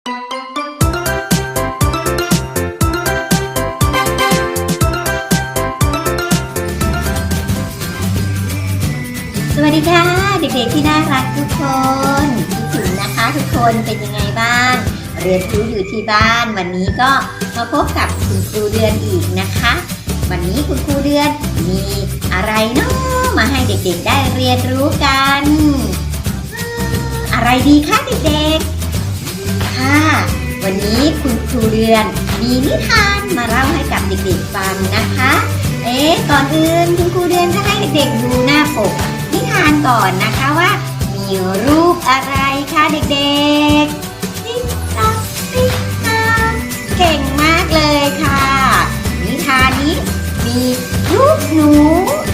สวัสดีค่ะ เด็กๆที่น่ารักทุกคนคิดถึงนะคะทุกคนเป็นยังไงบ้าง เรียนรู้อยู่ที่บ้าน วันนี้ก็มาพบกับคุณครูเดือนอีกนะคะ วันนี้คุณครูเดือนมีอะไรเนาะมาให้เด็กๆได้เรียนรู้กันอืมอะไรดีคะเด็กๆ ค่ะ วันนี้คุณครูเดือนมีนิทานมาเล่าให้กับเด็กๆฟังนะคะ เอ๊ะก่อนอื่นคุณครูเดือนจะให้เด็กๆดูหน้าปก นิทานก่อนนะคะว่า มีรูปอะไรคะเด็กๆติ๊กต๊อกติ๊กต๊อกเก่งมากเลยค่ะ นิทานนี้มีรูปหนู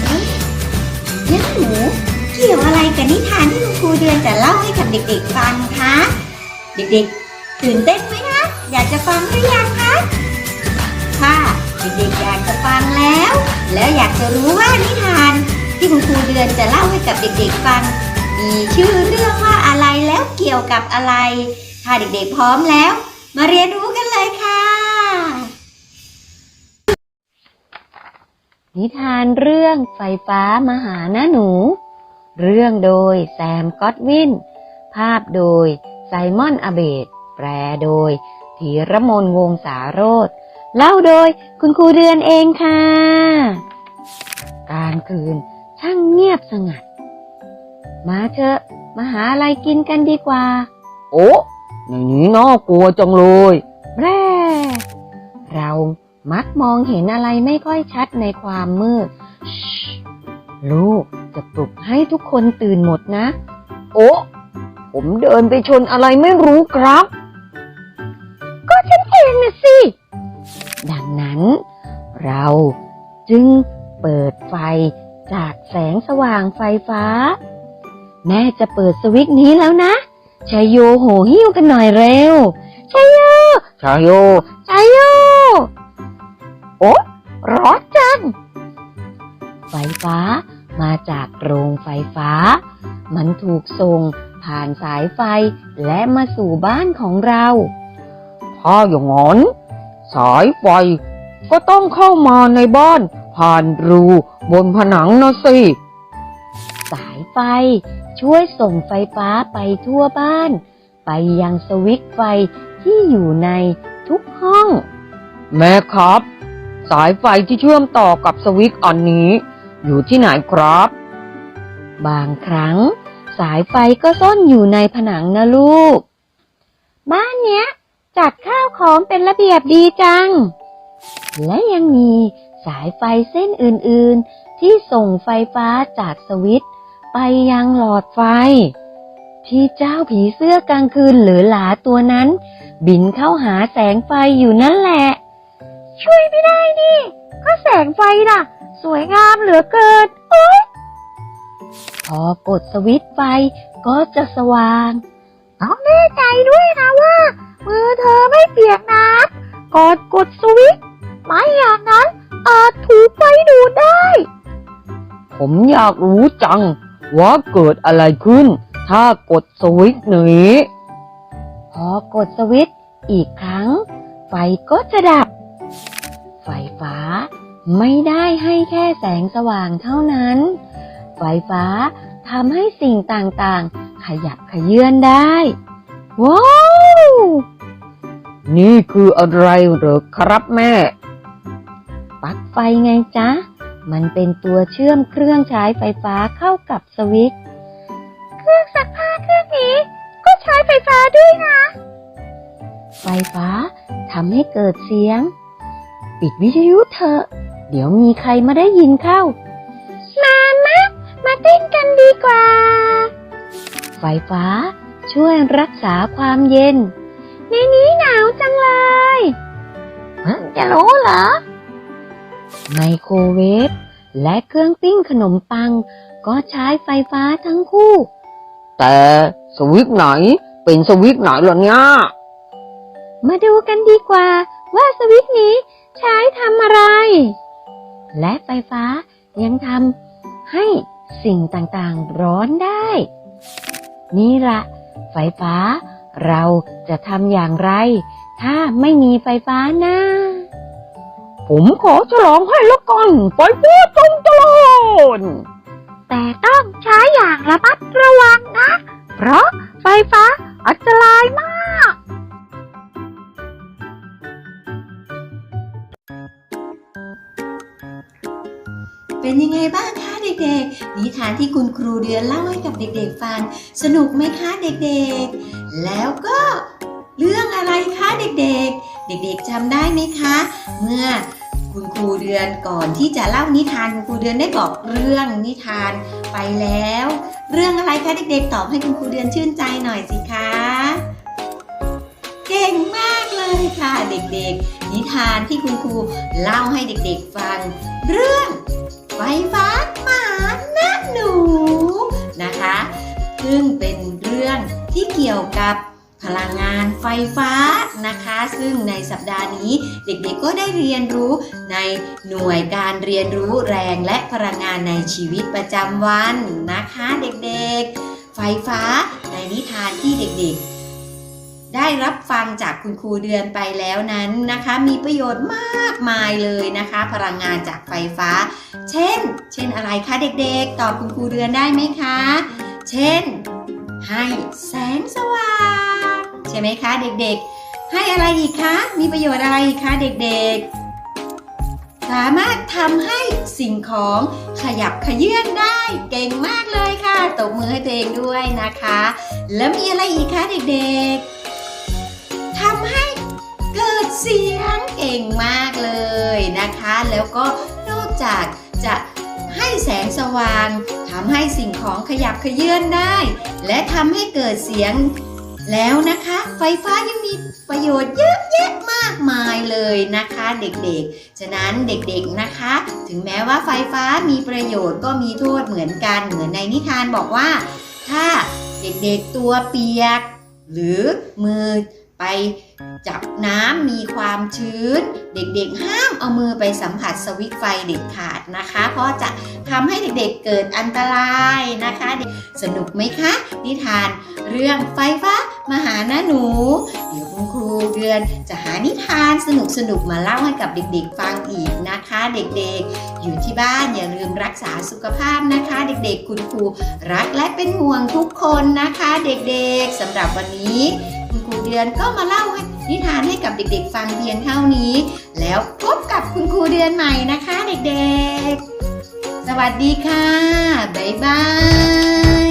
เอ๊ะเลี้ยงหนูเกี่ยวอะไรกับนิทานที่คุณครูเดือนจะเล่าให้กับเด็กๆฟังคะ เด็กๆ ตื่นเต้นไหมคะ อยากจะฟังหรือยังคะค่ะเด็กๆอยากจะฟังแล้ว แล้วอยากจะรู้ว่านิทาน ที่คุณครูเดือนจะเล่าให้กับเด็กๆฟัง มีชื่อเรื่องว่าอะไรแล้วเกี่ยวกับอะไร ถ้าเด็กๆพร้อมแล้ว มาเรียนรู้กันเลยค่ะ นิทานเรื่องไฟฟ้ามาหาหน้าหนู เรื่องโดยแซมก็อตวิน ภาพโดยไซมอนอเบด แปลโดยธีรมนวงศาโรธเล่าโดยคุณครูเดือนเองค่ะกลางคืนช่างเงียบสงัด มาเถอะมาหาอะไรกินกันดีกว่า โอ้ในนี้น่ากลัวจังเลยแร่เรามักมองเห็นอะไรไม่ค่อยชัดในความมืดชิลูกจะปลุกให้ทุกคนตื่นหมดนะ โอ้ผมเดินไปชนอะไรไม่รู้ครับ ดังนั้น เราจึงเปิดไฟจากแสงสว่างไฟฟ้า แม่จะเปิดสวิตช์นี้แล้วนะชัยโยโหหิ้วกันหน่อยเร็วชัยโยชัยโยชัยโย โอ๊ะร้อนจัง ไฟฟ้ามาจากโรงไฟฟ้า มันถูกส่งผ่านสายไฟและมาสู่บ้านของเราถ้าอย่างนั้น สายไฟก็ต้องเข้ามาในบ้าน ผ่านรูบนผนังนะสิ สายไฟช่วยส่งไฟฟ้าไปทั่วบ้าน ไปยังสวิตช์ไฟที่อยู่ในทุกห้อง แม่ครับ สายไฟที่เชื่อมต่อกับสวิตช์อันนี้ อยู่ที่ไหนครับ บางครั้ง สายไฟก็ซ่อนอยู่ในผนังนะลูก บ้านเนี้ย จัดข้าวของเป็นระเบียบดีจัง และยังมีสายไฟเส้นอื่นๆ ที่ส่งไฟฟ้าจากสวิตช์ไปยังหลอดไฟ ที่เจ้าผีเสื้อกลางคืนหรือหลาตัวนั้น บินเข้าหาแสงไฟอยู่นั่นแหละ ช่วยไม่ได้นี่ก็แสงไฟน่ะ สวยงามเหลือเกินโอ๊ยพอกดสวิตช์ไฟก็จะสว่าง ต้องแน่ใจด้วยนะว่า มือเธอไม่เปียกน้ำก่อนกดสวิตช์ไม่อย่างนั้นอาจถูกไฟดูดได้ ผมอยากรู้จัง ว่าเกิดอะไรขึ้น ถ้ากดสวิตช์นี้ พอกดสวิตช์อีกครั้ง ไฟก็จะดับ ไฟฟ้าไม่ได้ให้แค่แสงสว่างเท่านั้น ไฟฟ้าทำให้สิ่งต่างๆ ขยับขยื่นได้ ว้าว นี่คืออะไรเหรอครับแม่ ปลั๊กไฟไงจ๊ะ มันเป็นตัวเชื่อมเครื่องใช้ไฟฟ้าเข้ากับสวิตช์ เครื่องซักผ้าเครื่องนี้ ก็ใช้ไฟฟ้าด้วยนะ ไฟฟ้าทำให้เกิดเสียง ปิดวิทยุเถอะ เดี๋ยวมีใครมาได้ยินเข้า มามะมาเต้นกันดีกว่า ไฟฟ้าช่วยรักษาความเย็นในนี้หนาว จังเลยเพิ่งจะรู้เหรอ ไมโครเวฟและเครื่องปิ้งขนมปัง ก็ใช้ไฟฟ้าทั้งคู่ แต่สวิตช์ไหน เป็นสวิตช์ไหนล่ะเนี่ย มาดูกันดีกว่าว่าสวิตช์นี้ใช้ทำอะไร และไฟฟ้ายังทำให้สิ่งต่างๆร้อนได้ นี่ละไฟฟ้าเราจะทำอย่างไร ถ้าไม่มีไฟฟ้านะ ผมขอฉลองให้ละกันไฟฟ้าจงเจริญแต่ต้องใช้อย่างระมัดระวังนะ เพราะไฟฟ้าอันตรายมาก เป็นยังไงบ้างคะเด็กๆ นิทานที่คุณครูเดือนเล่าให้กับเด็กๆฟัง สนุกไหมคะเด็กๆ แล้วก็ เรื่องอะไรคะเด็กๆ เด็กๆจำได้ไหมคะ เมื่อคุณครูเดือนก่อนที่จะเล่านิทานคุณครูเดือนได้บอกเรื่องนิทานไปแล้ว เรื่องอะไรคะเด็กๆ ตอบให้คุณครูเดือนชื่นใจหน่อยสิคะเก่งมากเลยค่ะเด็กๆ นิทานที่คุณครูเล่าให้เด็กๆฟัง เรื่องไฟฟ้าหมานะหนูนะคะ ซึ่งเป็นเรื่องที่เกี่ยวกับ พลังงานไฟฟ้านะคะ ซึ่งในสัปดาห์นี้เด็กๆก็ได้เรียนรู้ในหน่วยการเรียนรู้แรงและพลังงานในชีวิตประจำวันนะคะเด็กๆ ไฟฟ้าในนิทานที่เด็กๆได้รับฟังจากคุณครูเดือนไปแล้วนั้นนะคะ มีประโยชน์มากมายเลยนะคะ พลังงานจากไฟฟ้า เช่น เช่นอะไรคะเด็กๆ ตอบคุณครูเดือนได้ไหมคะ เช่น ให้แสงสว่าง ช่ไหมคะเด็กๆ ให้อะไรอีกคะ มีประโยชน์อะไรอีกคะเด็กๆ สามารถทำให้สิ่งของขยับขยื่นได้เก่งมากเลยค่ะตบมือให้ตัวเองด้วยนะคะ แล้วมีอะไรอีกคะเด็กๆทำให้เกิดเสียงเก่งมากเลยนะคะ แล้วก็นอกจากจะให้แสงสว่างทำให้สิ่งของขยับขยื่นได้ และทำให้เกิดเสียง แล้วนะคะ ไฟฟ้ายังมีประโยชน์เยอะแยะมากมายเลยนะคะเด็กๆ ฉะนั้นเด็กๆนะคะ ถึงแม้ว่าไฟฟ้ามีประโยชน์ก็มีโทษเหมือนกันเหมือนในนิทานบอกว่า ถ้าเด็กๆตัวเปียก หรือมือ ไปจับน้ำมีความชื้น เด็กๆห้ามเอามือไปสัมผัสสวิตไฟเด็ดขาดนะคะ เพราะจะทำให้เด็กๆเกิดอันตรายนะคะ สนุกไหมคะ นิทานเรื่องไฟฟ้ามาหานะหนู เดี๋ยวคุณครูเดือนจะหานิทานสนุกๆมาเล่าให้กับเด็กๆฟังอีกนะคะ เด็กๆ อยู่ที่บ้านอย่าลืมรักษาสุขภาพนะคะ เด็กๆ คุณครูรักและเป็นห่วงทุกคนนะคะ เด็กๆสำหรับวันนี้ คุณครูเดือนก็มาเล่าให้นิทานให้กับเด็กๆ ฟังเพียงเท่านี้ แล้วพบกับคุณครูเดือนใหม่นะคะเด็กๆ สวัสดีค่ะ บ๊ายบาย